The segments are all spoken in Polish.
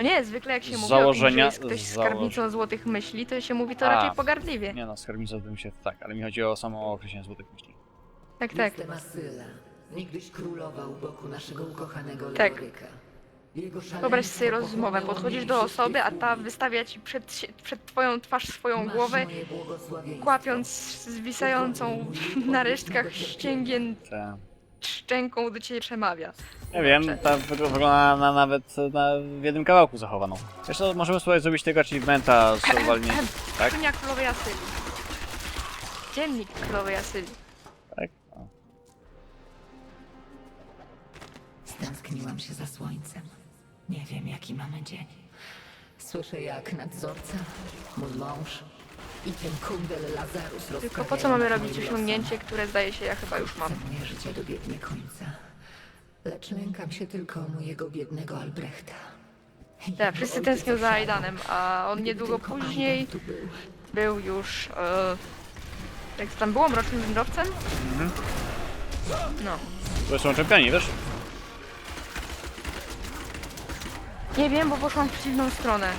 No nie, zwykle jak się mówi założenia- o tym, że jest ktoś założ- skarbnicą złotych myśli, to się mówi to A. raczej pogardliwie. Nie no, skarbnica to bym się tak, ale mi chodzi o samo określenie złotych myśli. Tak, tak. Jestem Asyla. Niegdyś królowa u boku naszego ukochanego Tak. Leoryka. Jego Wyobraź sobie rozmowę, pochłonęło podchodzisz do osoby, a ta wystawia ci przed, sie- przed twoją twarz swoją Masz głowę, moje błogosławieństwo. kłapiąc zwisającą na resztkach ścięgien Te... szczęką do ciebie przemawia. Nie wiem, ta wygl- wygląda na nawet na, w jednym kawałku zachowaną. Wiesz co, możemy spróbować zrobić tego achievementa z uwalnieniem. Tak? Skrzynia królowej Asylii. Dziennik królowej Asylii. Tak? O. Stęskniłam się za słońcem. Nie wiem, jaki mamy dzień. Słyszę, jak nadzorca, mój mąż i ten kundel Lazarus Tylko po co mamy robić osiągnięcie, które zdaje się ja chyba już mam. Moje życie dobiegnie końca. Lecz lękam się tylko mojego biednego Albrechta. Tak, wszyscy tęsknią za Aidanem, a on niedługo później był. był już... E, jak to tam było? Mrocznym wędrowcem? No. To są czempioni, wiesz? Nie wiem, bo poszłam w przeciwną stronę.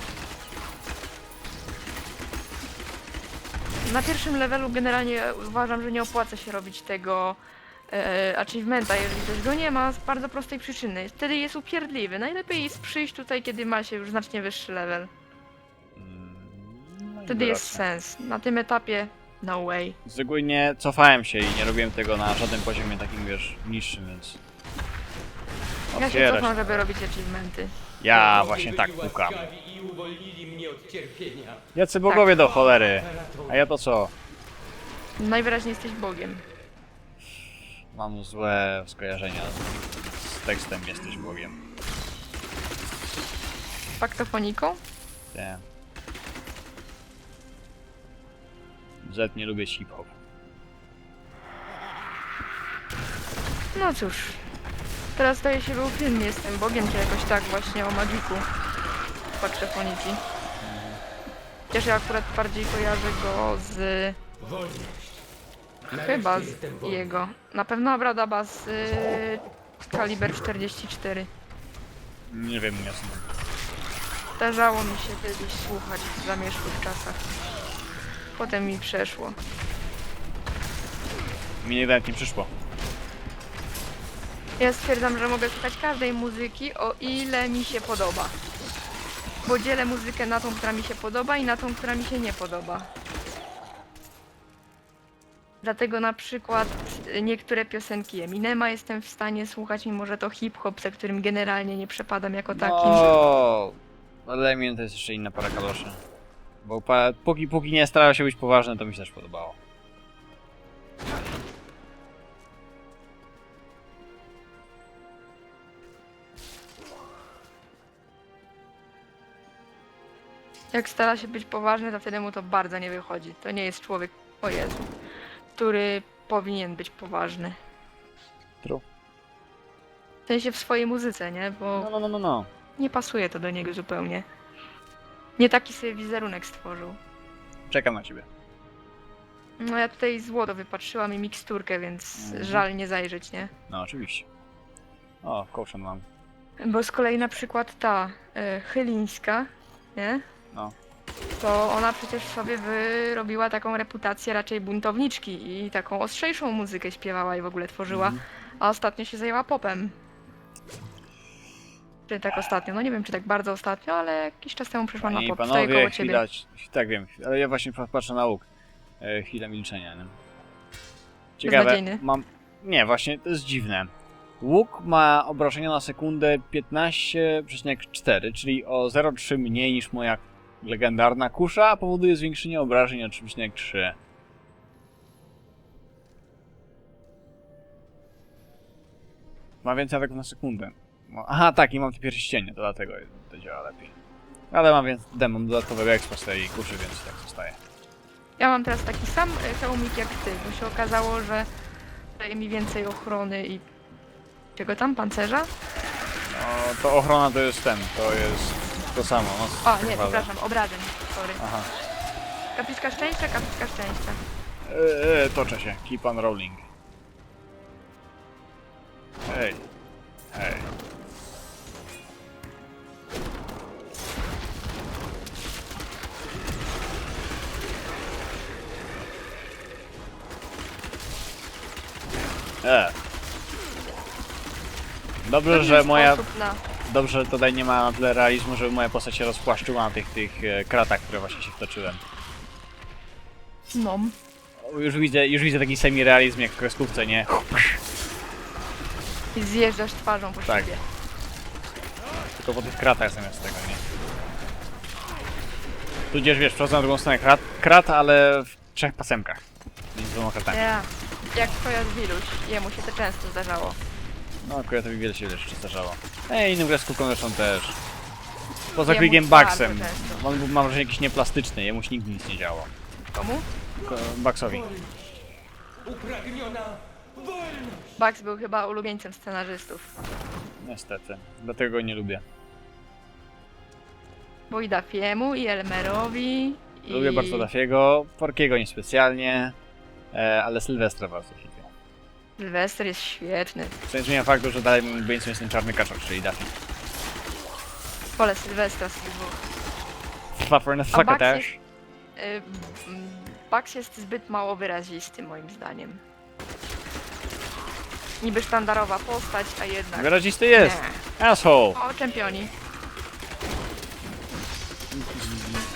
Na pierwszym levelu generalnie uważam, że nie opłaca się robić tego e, achievementa, jeżeli ktoś go nie ma, z bardzo prostej przyczyny. Wtedy jest upierdliwy. Najlepiej jest przyjść tutaj, kiedy ma się już znacznie wyższy level. No i Wtedy jest sens. Na tym etapie no way. Z reguły nie cofałem się i nie robiłem tego na żadnym poziomie takim, wiesz, niższym, więc... Ja się Otwierać. cofam, żeby robić achievementy. Ja właśnie tak pukam. łaskawi I uwolnili mnie od cierpienia. Jacy bogowie do cholery? A ja to co? Najwyraźniej jesteś Bogiem. Mam złe skojarzenia z, tekstem Jesteś Bogiem. Faktofoniką? Nie. Z nie lubię hip-hop. No cóż. Teraz zdaje się był film Jestem Bogiem, czy jakoś tak właśnie o magiku faktofoniki. Chociaż ja akurat bardziej kojarzę go z... Chyba z jego. Na pewno Abradaba z y, Kaliber 44. Nie wiem, nie znam. Zdarzało mi się kiedyś słuchać w zamierzchłych czasach. Potem mi przeszło. Mi nie nawet nie przyszło. Ja stwierdzam, że mogę słuchać każdej muzyki, o ile mi się podoba. Bo dzielę muzykę na tą, która mi się podoba i na tą, która mi się nie podoba. Dlatego na przykład niektóre piosenki Eminema jestem w stanie słuchać, mimo że to hip-hop, za którym generalnie nie przepadam jako takim. No, ale mnie to jest jeszcze inna para kaloszy. Bo póki, póki nie starał się być poważny, to mi się też podobało. Jak stara się być poważny, to wtedy mu to bardzo nie wychodzi. To nie jest człowiek, o Jezu, który powinien być poważny. True. W sensie w swojej muzyce, nie? Bo No, no, no, no, no. nie pasuje to do niego zupełnie. Nie taki sobie wizerunek stworzył. Czekam na ciebie. No ja tutaj złoto wypatrzyłam i miksturkę, więc Mhm. żal nie zajrzeć, nie? No, oczywiście. O, kołczan mam. Bo z kolei na przykład ta e, chylińska, nie? No. To ona przecież sobie wyrobiła taką reputację raczej buntowniczki i taką ostrzejszą muzykę śpiewała i w ogóle tworzyła, Mhm. a ostatnio się zajęła popem. Czy tak ostatnio? No nie wiem, czy tak bardzo ostatnio, ale jakiś czas temu przyszła Panie i na pop. Stoję panowie, koło ciebie. chwila, tak wiem, ale ja właśnie patrzę na łuk. E, chwila milczenia, nie? Ciekawe, Beznadziejny. mam... Nie, właśnie, to jest dziwne. Łuk ma obrażenia na sekundę 15,4, czyli o 0,3 mniej niż moja legendarna kusza, powoduje zwiększenie obrażeń o 3,3. Ma więcej ataków na sekundę. No, Aha, tak, i mam te pierścienie, to dlatego to działa lepiej. Ale mam więc demon dodatkowego expa z tej kuszy, więc tak zostaje. Ja mam teraz taki sam e, hełmik jak ty, bo się okazało, że daje mi więcej ochrony i... Czego tam? Pancerza? No, to ochrona to jest ten, to jest to samo. O, O, nie, przepraszam, obrażeń. Sorry. Aha. Kapliczka szczęścia, kapliczka szczęścia. E, e, toczę się. Keep on rolling. Hej. Hej. E. Dobrze, że moja... Na... Dobrze, że tutaj nie ma na tyle realizmu, żeby moja postać się rozpłaszczyła na tych, tych e, kratach, które właśnie się wtoczyłem. No. O, Już widzę, już widzę taki semi-realizm jak w kreskówce, nie? I zjeżdżasz twarzą po Tak. siebie. Tylko po tych kratach zamiast tego, nie? Tudzież wiesz, przechodzę na drugą stronę krat, krat ale w trzech pasemkach. Między dwoma kratami. Ja. Jak twoja Wiluś. Jemu się to często zdarzało. No akurat to mi wiele się jeszcze zdarzało. Ej, innym kreskówkom zresztą też. Poza Jemu Quiggiem bardzo Bugsem. często. On był, mam wrażenie, jakiś nieplastyczny, jemu się nigdy nic nie działo. Komu? Ko- Bugsowi. Upragniona wolność! Bugs był chyba ulubieńcem scenarzystów. Niestety. Dlatego go nie lubię. Bo i Dafiemu, i Elmerowi, i... Lubię bardzo Dafiego, Porkiego niespecjalnie, e, ale Sylwestra bardzo lubię. Sylwester jest świetny. Co nie zmienia faktu, że dalej moim ulubieńcem jest ten czarny kaczor, czyli Daffy. Wolę Sylwestra z tych dwóch. Fluffer na A Bugs też. jest, y, mm, Bugs jest zbyt mało wyrazisty moim zdaniem. Niby sztandarowa postać, a jednak... Wyrazisty jest. Nie. Asshole. O, czempioni.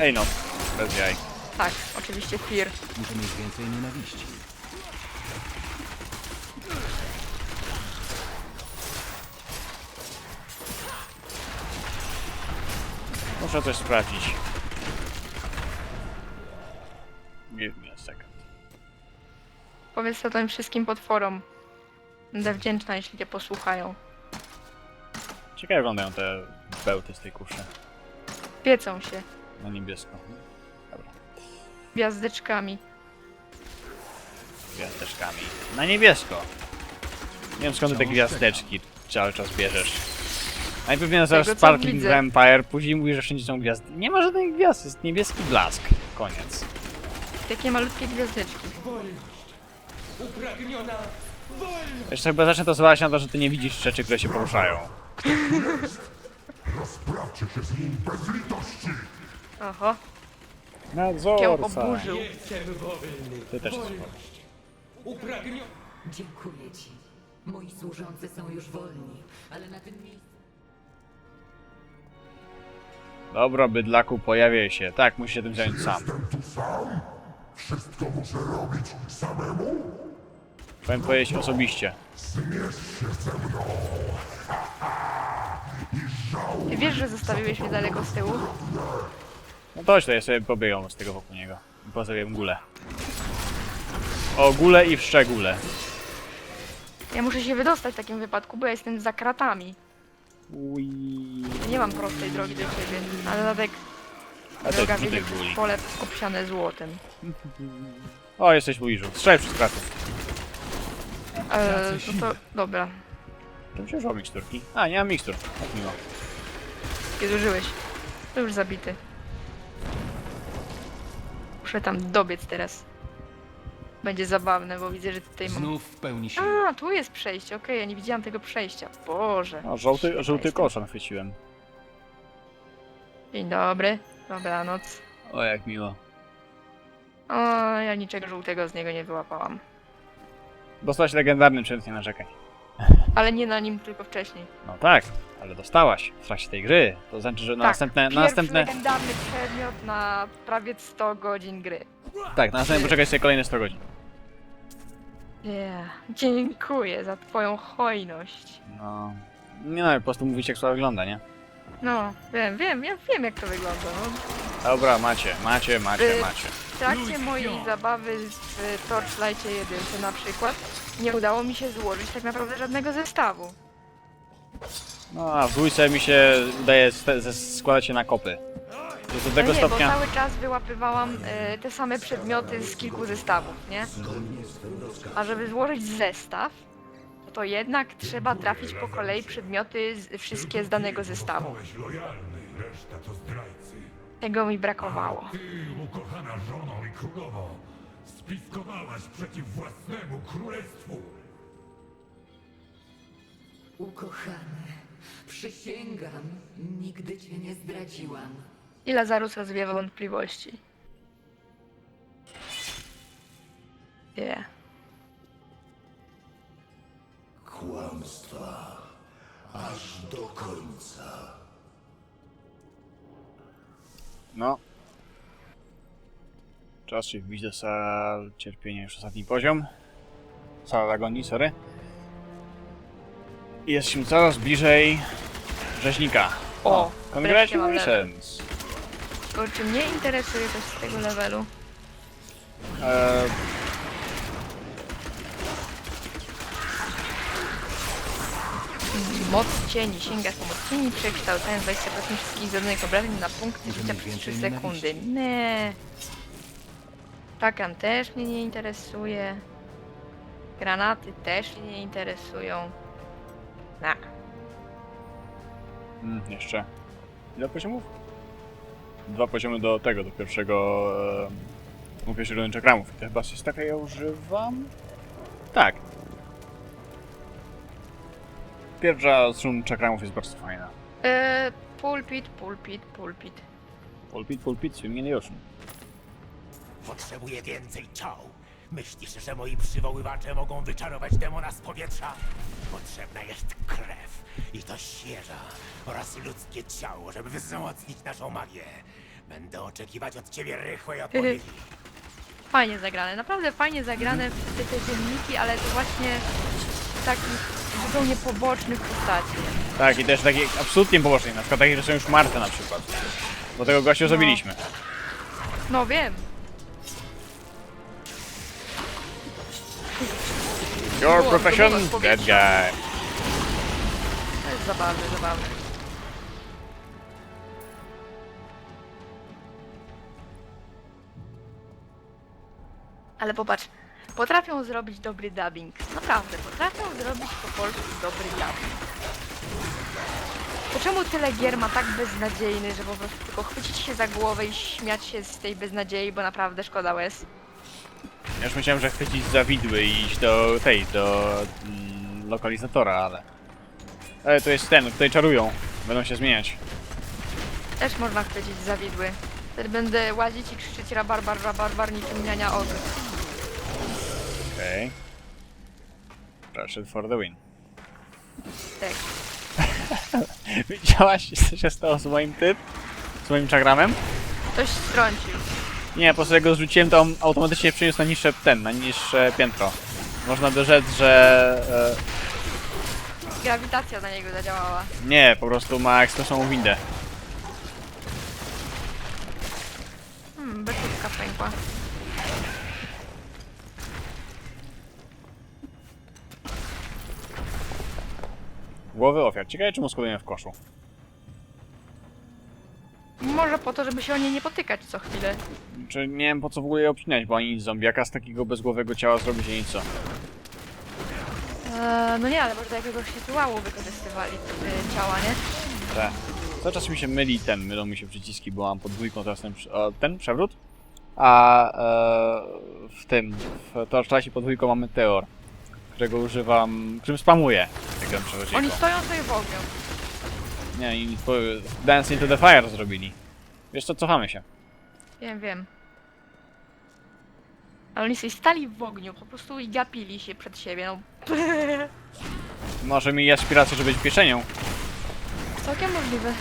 Ej no, bez jaj. Tak, oczywiście Fear. Muszę mieć więcej nienawiści. Muszę coś sprawdzić. Give me a second. Powiedz to tym wszystkim potworom. Będę wdzięczna, jeśli cię posłuchają. Ciekawe wyglądają te bełty z tej kuszy. Piecą się Na niebiesko. Dobra. gwiazdeczkami. Gwiazdeczkami. Na niebiesko. Nie wiem skąd ty te gwiazdeczki cały czas bierzesz. Najpierw nazywasz Tego, co Sparkling widzę. Vampire, później mówisz, że wszędzie są gwiazdy. Nie ma żadnych gwiazd, jest niebieski blask. Koniec. Takie malutkie gwiazdeczki. Wolność! Upragniona wolność! Jeszcze chyba zacznę to zwać na to, że ty nie widzisz rzeczy, które się poruszają. Rozprawcie się z nim bez litości! Oho, Nadzorca. oburzył. Jestem wolny! Ty też jesteś Wolność! Upragniona... Dziękuję ci. Moi służący są już wolni, ale na tym miejscu... Dobra, bydlaku, pojawiaj się. Tak, musisz się tym zająć sam. Jestem tu sam? Wszystko muszę robić samemu? Powiem powiedzieć osobiście. Zmierz się ze mną! Ty wiesz, że zostawiłeś mnie daleko z tyłu? No to to ja sobie pobiegam z tego wokół niego. I pozdrawiam gulę. O gulę i w szczególe. Ja muszę się wydostać w takim wypadku, bo ja jestem za kratami. Ui. Ja nie mam prostej drogi do ciebie. A dodatek A to droga wiedzie przez guli. pole obsiane złotem. O, jesteś Luiżu. Strzelaj przez kraty. E, no to dobra. To mi się użyło miksturki. A, nie mam mikstur. Tak miło. Nie zużyłeś. To już zabity. Muszę tam dobiec teraz. Będzie zabawne, bo widzę, że tutaj mam... Znów w pełni siły. A, tu jest przejście, okej, ja nie widziałam tego przejścia. Boże. O, żółty, żółty koszan chwyciłem. Dzień dobry, dobranoc. O, jak miło. O, ja niczego żółtego z niego nie wyłapałam. Dostałaś legendarny czynnik, nie narzekaj. Ale nie na nim, tylko wcześniej. No tak, ale dostałaś w trakcie tej gry. To znaczy, że na tak, następne... Na pierwszy następne... legendarny przedmiot na prawie 100 godzin gry. Tak, na następne poczekaj sobie kolejne 100 godzin. Yeah. Dziękuję za twoją hojność. No... Nie no, po prostu mówić jak słabo wygląda, nie? No, wiem, wiem, ja wiem jak to wygląda. No. Dobra, macie, macie, macie, Y- macie. W trakcie mojej zabawy w Torchlightie 1 na przykład nie udało mi się złożyć tak naprawdę żadnego zestawu. No, a w dwójce mi się udaje ste- ze- składać się na kopy. Do tego nie, bo stopnia... cały czas wyłapywałam e, te same przedmioty z kilku zestawów, nie? A żeby złożyć zestaw, to, jednak trzeba trafić po kolei przedmioty z, wszystkie z danego zestawu. Tego mi brakowało. Ty, ukochana żono i królowo, spiskowałaś przeciw własnemu królestwu. Ukochany, przysięgam, nigdy cię nie zdradziłam. I Lazarus rozwiewa wątpliwości. Yeah. kłamstwa. Aż do końca. No. Czas się wbić do sal cierpienia już ostatni poziom. Sala agonii, sorry. I Jesteśmy coraz bliżej rzeźnika. O, mam congratulations! Tylko czy mnie interesuje coś z tego levelu? Eee, Moc cieni. Sięgasz po moc cieni, przekształcając 20% wszystkich zadanych obrażeń na punkty życia przez 3 więcej sekundy. Nie. Takan też mnie nie interesuje. Granaty też mnie nie interesują. Na. mm, jeszcze. Ile poziomów? Dwa poziomy do tego, do pierwszego... E, pierwszego rundy czakramów. I chyba jest taka ja używam? Tak. Pierwsza z rund czakramów jest bardzo fajna. E, pulpit, pulpit, pulpit. Pulpit, pulpit, in the ocean. Potrzebuję więcej ciał. Myślisz, że moi przywoływacze mogą wyczarować demona z powietrza? Potrzebna jest krew. I to świeża. Oraz ludzkie ciało, żeby wzmocnić naszą magię. Będę oczekiwać od ciebie rychłej odpowiedzi. Fajnie zagrane, naprawdę fajnie zagrane te, te dzienniki, ale to właśnie takich zupełnie pobocznych postaci. Tak, i też takie absolutnie poboczne, na przykład takie, że są już martwe na przykład. Bo tego gościa No. zabiliśmy. No wiem, Your profession, było guy. to jest zabawne, zabawne. Ale popatrz, potrafią zrobić dobry dubbing. Naprawdę, potrafią zrobić po polsku dobry dubbing. Czemu tyle gier ma tak beznadziejny, że po prostu tylko chwycić się za głowę i śmiać się z tej beznadziei, bo naprawdę szkoda łez? Ja już myślałem, że chwycić za widły i iść do tej, do mm, lokalizatora, ale... Ale to jest ten, tutaj czarują. Będą się zmieniać. Też można chwycić za widły. Wtedy będę łazić i krzyczeć rabarbar, rabarbar, niczym niania ogr. Okej. Okay. For the win. Tak. Widziałaś, co się stało z moim typ? Z moim czagramem? Ktoś strącił. Nie, po prostu jak go zrzuciłem, to on automatycznie przeniósł na niższe ten, na niższe piętro. Można by rzec, że... Grawitacja na niego zadziałała. E, nie, po prostu ma ekspresową windę. Hmm, beczutka pękła. Głowy ofiar. Ciekawe, czemu składujemy w koszu. Może po to, żeby się o nie nie potykać co chwilę. Czy nie wiem po co w ogóle je obcinać, bo ani zombiaka z takiego bezgłowego ciała zrobi się nic co. Eee, no nie, ale może do jakiegoś rytuału wykorzystywali y, ciała, nie? Te. Cały czas mi się myli ten, mylą mi się przyciski, bo mam pod dwójką teraz ten, przy- o, ten przewrót. A e, w tym, w Torchlightie pod dwójką mamy Teor, którego używam, którym spamuję. Jak gram Oni stoją sobie w ogniu. Nie, i po- Dance into the Fire zrobili. Wiesz co, cofamy się. Wiem, wiem. Ale oni sobie stali w ogniu, po prostu i gapili się przed siebie, no. Może mi aspiracje, żeby być pieczenią. Całkiem możliwe.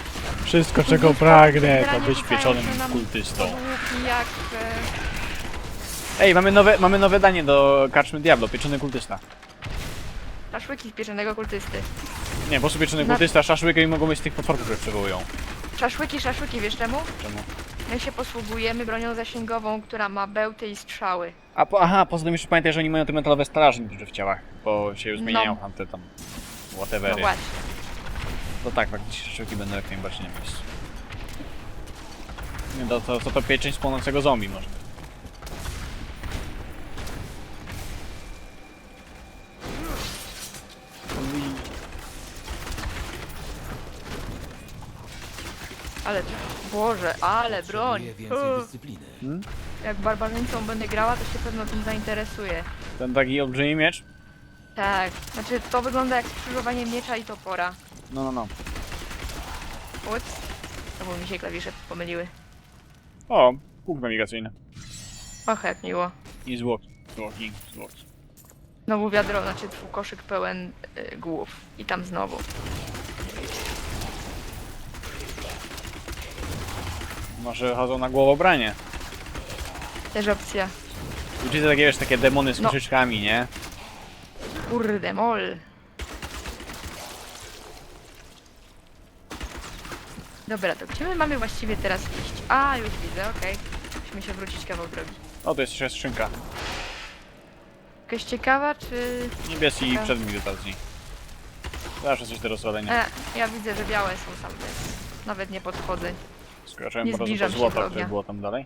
Wszystko, czego pragnę, to być pieczonym kultystą. kultystą. Łuki jak... E, Ej, mamy nowe, mamy nowe danie do karczmy Diablo, pieczony kultysta. Szaszłyki z pieczonego kultysty. Nie, po prostu pieczony Na- kultysta, szaszłyki i mogą być z tych potworków, które przywołują. Szaszłyki, szaszłyki, wiesz czemu? Czemu? My się posługujemy bronią zasięgową, która ma bełty i strzały. A po, aha, poza tym jeszcze pamiętaj, że oni mają te metalowe staraże niektórzy w ciałach, bo się zmieniają No. tam te tam No whatevery. właśnie. to tak, faktycznie szaszłyki będą jak najbardziej na miejscu. Nie, to, to, to, to pieczeń z płonącego zombie może. Ale, Boże, ale broń. Potrzebuję więcej dyscypliny. Jak barbarzyńcą będę grała, to się pewno tym zainteresuję. Ten taki olbrzymi miecz? Tak, znaczy to wygląda jak skrzyżowanie miecza i topora. No, no, no. Ups. Znowu mi się klawisze pomyliły. O, punkt nawigacyjny. Och, jak miło. I zwłoki, zwłoki, zwłoki. Znowu wiadro, znaczy twój koszyk pełen y, głów. I tam znowu. Może chodzą na głowobranie. Też opcja. Widzicie takie, wiesz, takie demony z No. nie? Kurde, mol. Dobra, to gdzie my mamy właściwie teraz iść? A, już widzę, okej. Musimy się wrócić kawał drogi. O, to jest jeszcze skrzynka. Jakaś ciekawa, czy... Niebieski Tak. przedmiot dotacji. Zawsze coś do rozwalenia. E, ja widzę, że białe są tam, więc nawet nie podchodzę. Skoczyłem nie po prostu zbliżam to się złoto, które było tam dalej.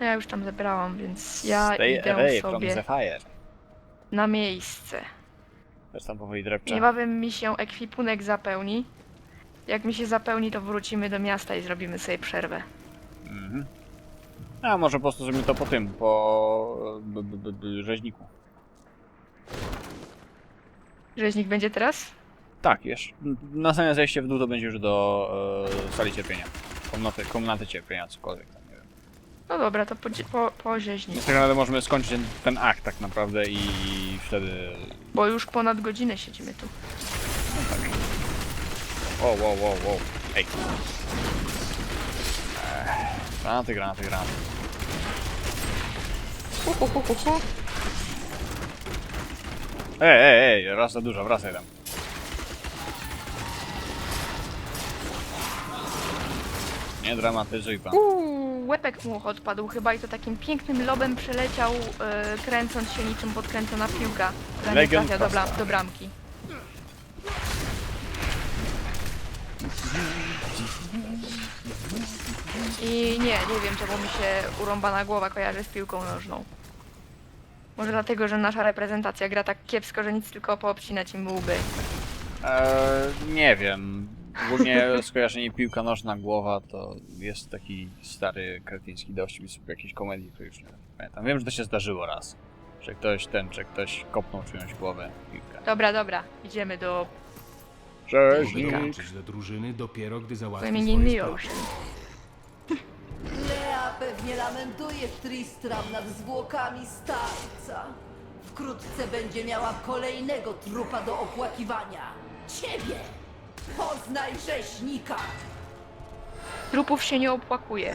No Ja już tam zebrałam, więc ja Stay idę away from sobie the fire. na miejsce. Też tam powoli drepcze. Niebawem mi się ekwipunek zapełni. Jak mi się zapełni, to wrócimy do miasta i zrobimy sobie przerwę. Mhm. A może po prostu zrobimy to po tym, po b, b, b, rzeźniku. Rzeźnik będzie teraz? Tak, jeszcze. Następne zejście w dół to będzie już do e, sali cierpienia. Komnaty, komnaty cierpienia, cokolwiek tam, nie wiem. No dobra, to po, po, po rzeźnik. Z tak naprawdę możemy skończyć ten, ten akt tak naprawdę i wtedy... Bo już ponad godzinę siedzimy tu. O, wow, wow, wow. Ej. Ech, Granaty, granaty, granaty. Hu, hu, hu, hu, hu. Ej, ej, ej, raz za dużo, wracaj tam. Nie dramatyzuj pan. Uuu, łepek mu odpadł chyba i to takim pięknym lobem przeleciał, e, kręcąc się niczym podkręcona piłka, która nie Legion trafia do, bla, do bramki. I nie, nie wiem czemu mi się urąbana głowa kojarzy z piłką nożną. Może dlatego, że nasza reprezentacja gra tak kiepsko, że nic tylko poobcinać im łby. Eee, nie wiem. Ogólnie skojarzenie piłka nożna głowa to jest taki stary kretyński dowcip z jakiejś komedii, który już nie pamiętam. Wiem, że to się zdarzyło raz. Że ktoś ten, że ktoś kopnął czyjąś głowę piłkę. Dobra, dobra, idziemy do Rzeźnik! Dołączyć do drużyny dopiero gdy załatwi Flaming swoje sprawy. Lea pewnie lamentuje Tristram nad zwłokami starca. Wkrótce będzie miała kolejnego trupa do opłakiwania. Ciebie! Poznaj rzeźnika! Trupów się nie opłakuje.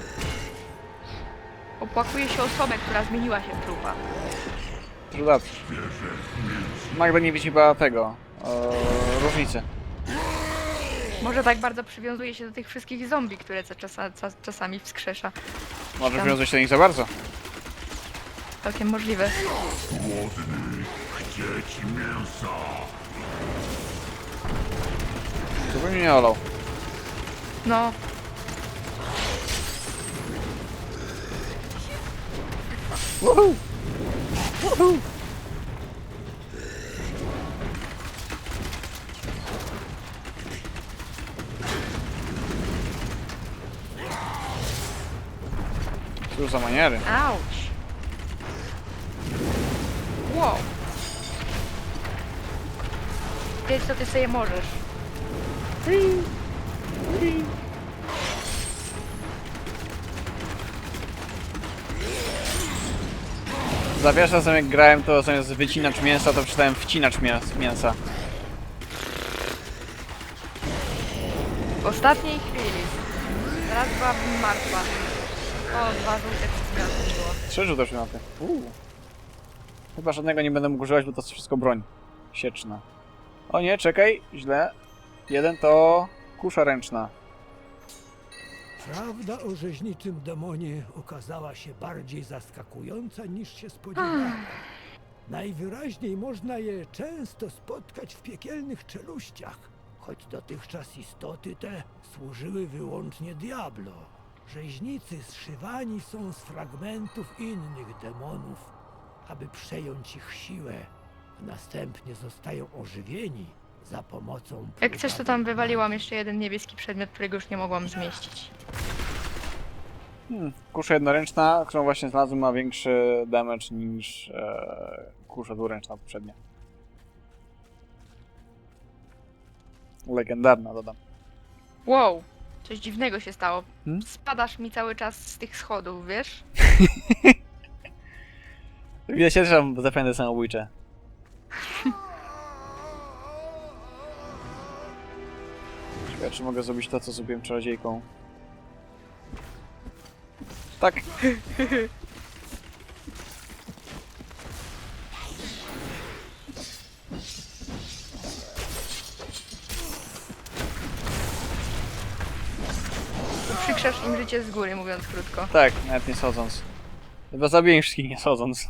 Opłakuje się osobę, która zmieniła się w trupa. Trudacy. Magda nie widzi chyba tego. Eee, różnicy. Może tak bardzo przywiązuje się do tych wszystkich zombie, które czasa, ca- czasami wskrzesza. Może Tam. wiązać się do nich za bardzo. Całkiem możliwe. Głodny, chcieć mięsa. Zupełnie nie olał. No, Cóż za maniery. auć. Wow. Wiesz co ty sobie możesz. Za pierwszym razem jak grałem, to zamiast wycinacz mięsa, to przeczytałem wcinacz mięs- mięsa. W ostatniej chwili. Zaraz byłabym martwa. O, dwa żółte przedmioty było. Trzy rzuty przymioty. Uuu. Chyba żadnego nie będę mógł używać, bo to jest wszystko broń. Sieczna. O nie, czekaj, źle. Jeden to kusza ręczna. Prawda o rzeźniczym demonie okazała się bardziej zaskakująca niż się spodziewano. Najwyraźniej można je często spotkać w piekielnych czeluściach, choć dotychczas istoty te służyły wyłącznie Diablo. Rzeźnicy zszywani są z fragmentów innych demonów, aby przejąć ich siłę, a następnie zostają ożywieni za pomocą Jak chcesz, to tam wywaliłam jeszcze jeden niebieski przedmiot, którego już nie mogłam zmieścić. Hmm. Kusza jednoręczna, którą właśnie znalazłem, ma większy damage niż e, kusza dwuręczna poprzednia. Legendarna, dodam. Wow, coś dziwnego się stało. Hmm? Spadasz mi cały czas z tych schodów, wiesz? Widać, że mam zapędy samobójcze. Ciekawe, czy mogę zrobić to, co zrobiłem czarodziejką. Tak. Uprzykrzasz im życie z góry, mówiąc krótko. Tak, nawet nie schodząc. Chyba zabiję ich wszystkich nie schodząc. Nie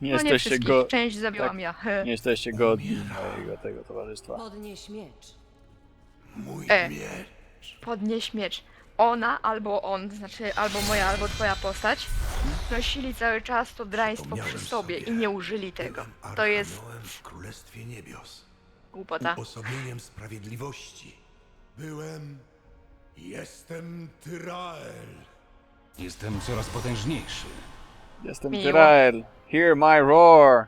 No nie jesteście wszystkich, go... część zabiłam tak. ja. Nie jesteście godni mojego tego towarzystwa. Podnieś miecz. Mój E. miecz. Podnieś miecz. Ona albo on, znaczy albo moja, albo twoja postać, nosili cały czas to draństwo przy sobie i nie użyli tego. To jest Archaniołem w Królestwie Niebios. głupota. Uosobieniem sprawiedliwości. Byłem... Jestem Tyrael. Jestem coraz potężniejszy. Jestem Miło. Tyrael. Hear my roar.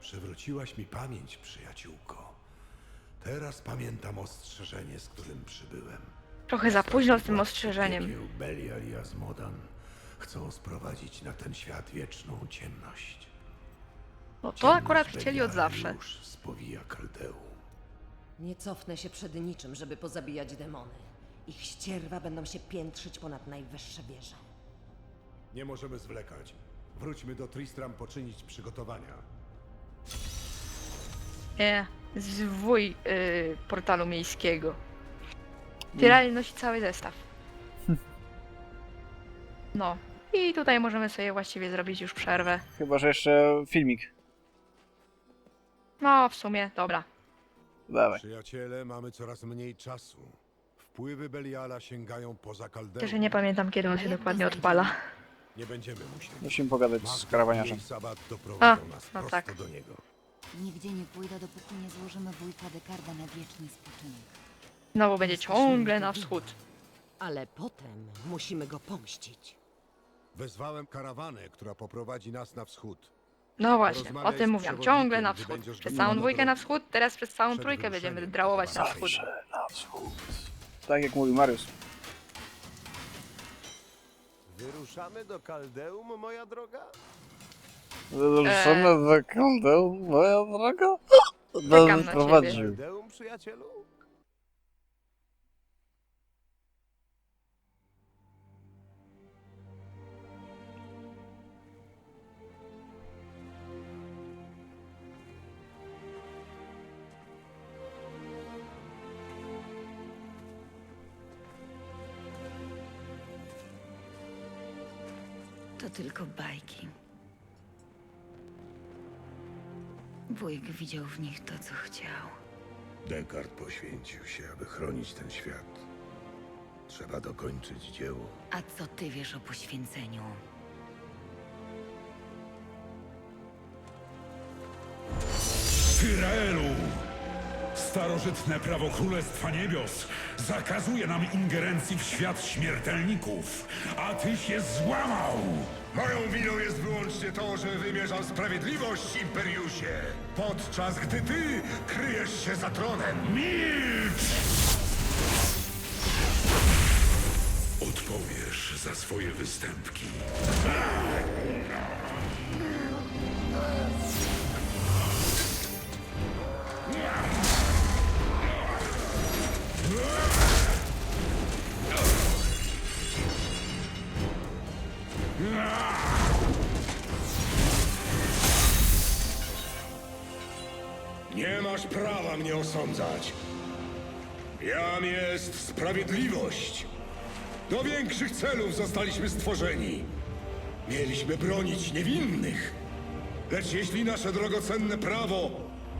Przywróciłaś mi pamięć, przyjaciółko. Teraz pamiętam ostrzeżenie, z którym przybyłem. Trochę za późno z tym ostrzeżeniem. Piekieł Belial i Azmodan chcą sprowadzić na ten świat wieczną ciemność. No to akurat chcieli od Beliala zawsze. Już spowija Kaldeum. Nie cofnę się przed niczym, żeby pozabijać demony. Ich ścierwa będą się piętrzyć ponad najwyższe wieże. Nie możemy zwlekać. Wróćmy do Tristram poczynić przygotowania. Nie, zwój y, portalu miejskiego. Tyrali nosi cały zestaw. No. I tutaj możemy sobie właściwie zrobić już przerwę. Chyba, że jeszcze filmik. No, w sumie, dobra. Dawaj. Przyjaciele, mamy coraz mniej czasu. Wpływy Beliala sięgają poza Kaldeum. Też nie pamiętam, kiedy on się dokładnie odpala. Nie będziemy musieli. Musimy pogadać z karawaniarzem. Sabat A, nas no prosto tak. do niego. Nigdzie nie pójdę, dopóki nie złożymy wujka Dekarda na wieczny spoczynek. Znowu będzie ciągle na wschód. Ale potem musimy go pomścić. Wezwałem karawanę, która poprowadzi nas na wschód. No właśnie, o Porozmawiaj tym mówiłam. Ciągle na gdy wschód. będziesz Przez całą do dwójkę na wschód, teraz przez całą Przed trójkę będziemy wyruszeniem drałować na wschód. na wschód. Tak jak mówił Mariusz. Wyruszamy do Kaldeum, moja droga? Ruszamy do Kaldeum, moja droga. Czekam na prowadził. Przyjacielu? To tylko bajki. Wujek widział w nich to, co chciał. Descartes poświęcił się, aby chronić ten świat. Trzeba dokończyć dzieło. A co ty wiesz o poświęceniu? Tyraelu! Starożytne prawo Królestwa Niebios zakazuje nam ingerencji w świat śmiertelników, a ty się złamał! Moją winą jest wyłącznie to, że wymierzam sprawiedliwość, Imperiusie, podczas gdy ty kryjesz się za tronem. Milcz! Odpowiesz za swoje występki. Nie masz prawa mnie osądzać. Jam jest sprawiedliwość. Do większych celów zostaliśmy stworzeni. Mieliśmy bronić niewinnych. Lecz jeśli nasze drogocenne prawo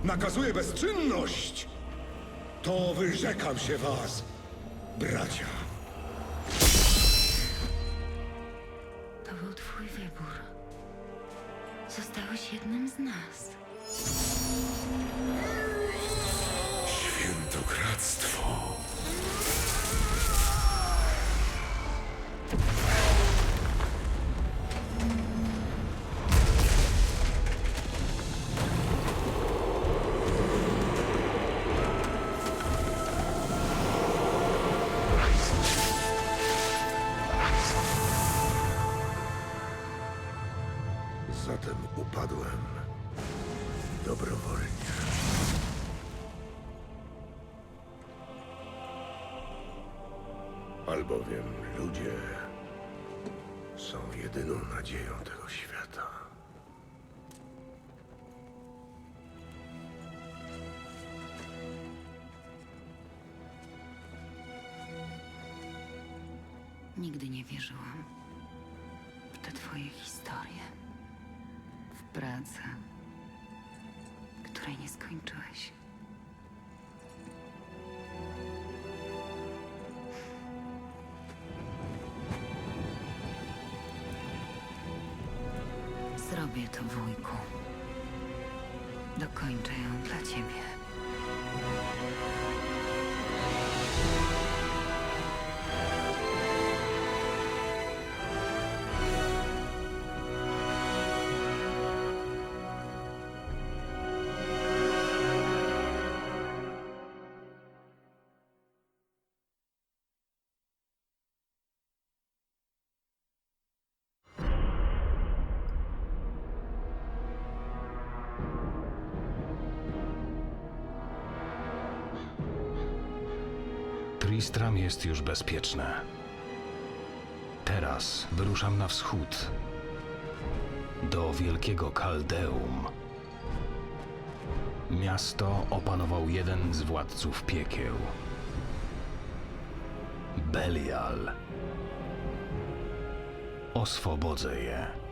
nakazuje bezczynność, to wyrzekam się was, bracia. To był twój wybór. Zostałeś jednym z nas. Świętokradztwo. Albowiem ludzie są jedyną nadzieją tego świata. Nigdy nie wierzyłam w te twoje historie. W pracę, której nie skończyłeś. To, wujku. Dokończę ją dla ciebie. Tristram jest już bezpieczne. Teraz wyruszam na wschód. Do wielkiego Kaldeum. Miasto opanował jeden z władców piekieł. Belial. Oswobodzę je.